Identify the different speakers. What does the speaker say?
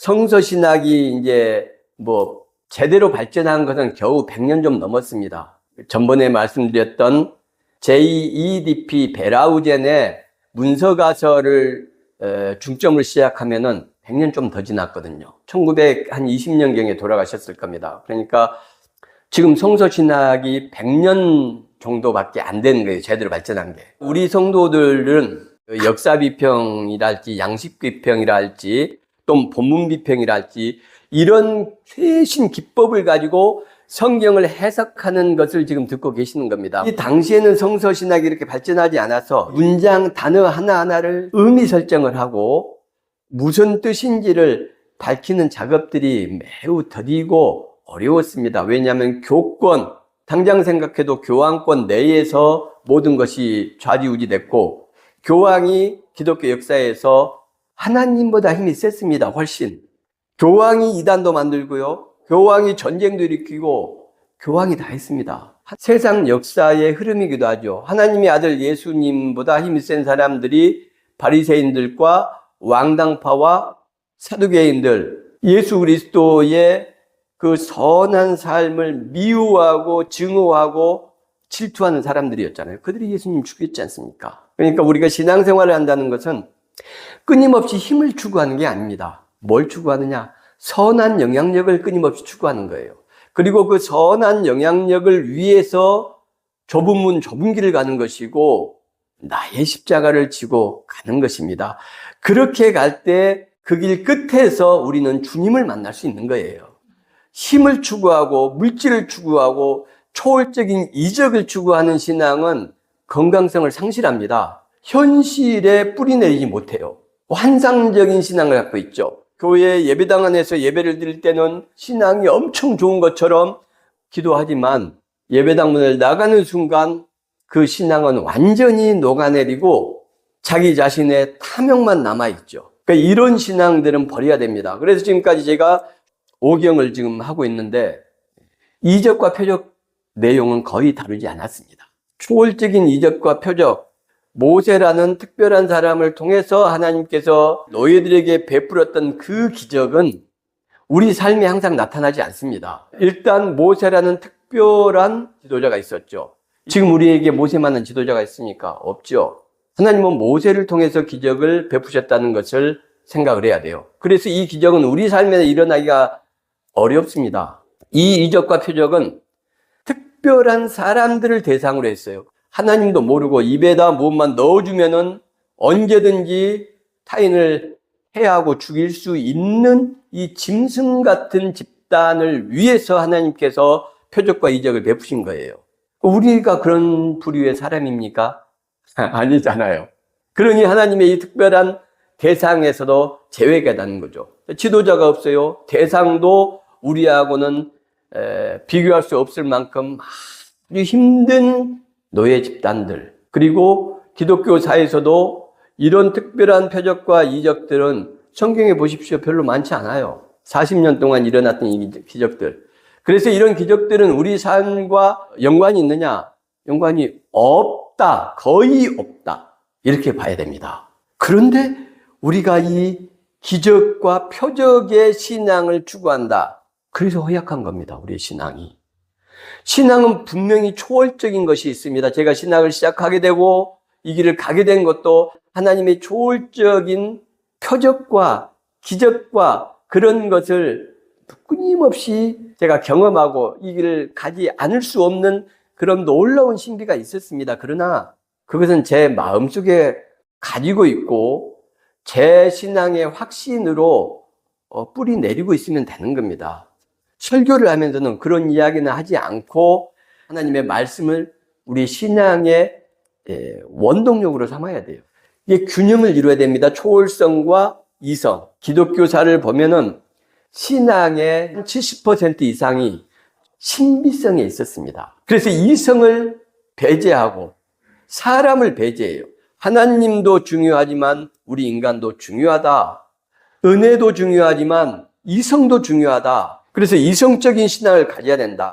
Speaker 1: 성서 신학이 이제 뭐 제대로 발전한 것은 겨우 100년 좀 넘었습니다. 전번에 말씀드렸던 제2EDP 베라우젠의 문서가설을 에, 중점을 시작하면은 100년 좀 더 지났거든요. 1920년경에 돌아가셨을 겁니다. 그러니까 지금 성서 신학이 100년 정도밖에 안 되는 거예요. 제대로 발전한 게. 우리 성도들은 역사 비평이랄지 양식 비평이랄지 또 본문 비평이랄지 이런 최신 기법을 가지고 성경을 해석하는 것을 지금 듣고 계시는 겁니다. 이 당시에는 성서 신학이 이렇게 발전하지 않아서 문장 단어 하나하나를 의미 설정을 하고 무슨 뜻인지를 밝히는 작업들이 매우 더디고 어려웠습니다. 왜냐하면 교권, 당장 생각해도 교황권 내에서 모든 것이 좌지우지됐고 교황이 기독교 역사에서 하나님보다 힘이 셌습니다. 훨씬. 교황이 이단도 만들고요. 교황이 전쟁도 일으키고 교황이 다 했습니다. 세상 역사의 흐름이기도 하죠. 하나님의 아들 예수님보다 힘이 센 사람들이 바리새인들과 왕당파와 사두개인들 예수 그리스도의 그 선한 삶을 미워하고 증오하고 질투하는 사람들이었잖아요. 그들이 예수님 죽였지 않습니까? 그러니까 우리가 신앙생활을 한다는 것은 끊임없이 힘을 추구하는 게 아닙니다. 뭘 추구하느냐? 선한 영향력을 끊임없이 추구하는 거예요. 그리고 그 선한 영향력을 위해서 좁은 문, 좁은 길을 가는 것이고 나의 십자가를 지고 가는 것입니다. 그렇게 갈 때 그 길 끝에서 우리는 주님을 만날 수 있는 거예요. 힘을 추구하고 물질을 추구하고 초월적인 이적을 추구하는 신앙은 건강성을 상실합니다. 현실에 뿌리 내리지 못해요. 환상적인 신앙을 갖고 있죠. 교회 예배당 안에서 예배를 드릴 때는 신앙이 엄청 좋은 것처럼 기도하지만 예배당 문을 나가는 순간 그 신앙은 완전히 녹아내리고 자기 자신의 탐욕만 남아있죠. 그러니까 이런 신앙들은 버려야 됩니다. 그래서 지금까지 제가 오경을 지금 하고 있는데 이적과 표적 내용은 거의 다루지 않았습니다. 초월적인 이적과 표적, 모세라는 특별한 사람을 통해서 하나님께서 노예들에게 베풀었던 그 기적은 우리 삶에 항상 나타나지 않습니다. 일단 모세라는 특별한 지도자가 있었죠. 지금 우리에게 모세만한 지도자가 있습니까? 없죠. 하나님은 모세를 통해서 기적을 베푸셨다는 것을 생각을 해야 돼요. 그래서 이 기적은 우리 삶에 일어나기가 어렵습니다. 이 이적과 표적은 특별한 사람들을 대상으로 했어요. 하나님도 모르고 입에다 무엇만 넣어주면은 언제든지 타인을 해하고 죽일 수 있는 이 짐승 같은 집단을 위해서 하나님께서 표적과 이적을 베푸신 거예요. 우리가 그런 부류의 사람입니까? 아니잖아요. 그러니 하나님의 이 특별한 대상에서도 제외가 되는 거죠. 지도자가 없어요. 대상도 우리하고는 에, 비교할 수 없을 만큼 아주 힘든 노예 집단들 그리고 기독교사에서도 이런 특별한 표적과 이적들은 성경에 보십시오 별로 많지 않아요. 40년 동안 일어났던 이 기적들. 그래서 이런 기적들은 우리 삶과 연관이 있느냐? 연관이 없다. 거의 없다. 이렇게 봐야 됩니다. 그런데 우리가 이 기적과 표적의 신앙을 추구한다. 그래서 허약한 겁니다. 우리의 신앙이. 신앙은 분명히 초월적인 것이 있습니다. 제가 신앙을 시작하게 되고 이 길을 가게 된 것도 하나님의 초월적인 표적과 기적과 그런 것을 끊임없이 제가 경험하고 이 길을 가지 않을 수 없는 그런 놀라운 신비가 있었습니다. 그러나 그것은 제 마음속에 가지고 있고 제 신앙의 확신으로 어, 뿌리 내리고 있으면 되는 겁니다. 설교를 하면서는 그런 이야기는 하지 않고 하나님의 말씀을 우리 신앙의 예, 원동력으로 삼아야 돼요. 이게 균형을 이루어야 됩니다. 초월성과 이성. 기독교사를 보면은 신앙의 70% 이상이 신비성에 있었습니다. 그래서 이성을 배제하고 사람을 배제해요. 하나님도 중요하지만 우리 인간도 중요하다. 은혜도 중요하지만 이성도 중요하다. 그래서 이성적인 신앙을 가져야 된다.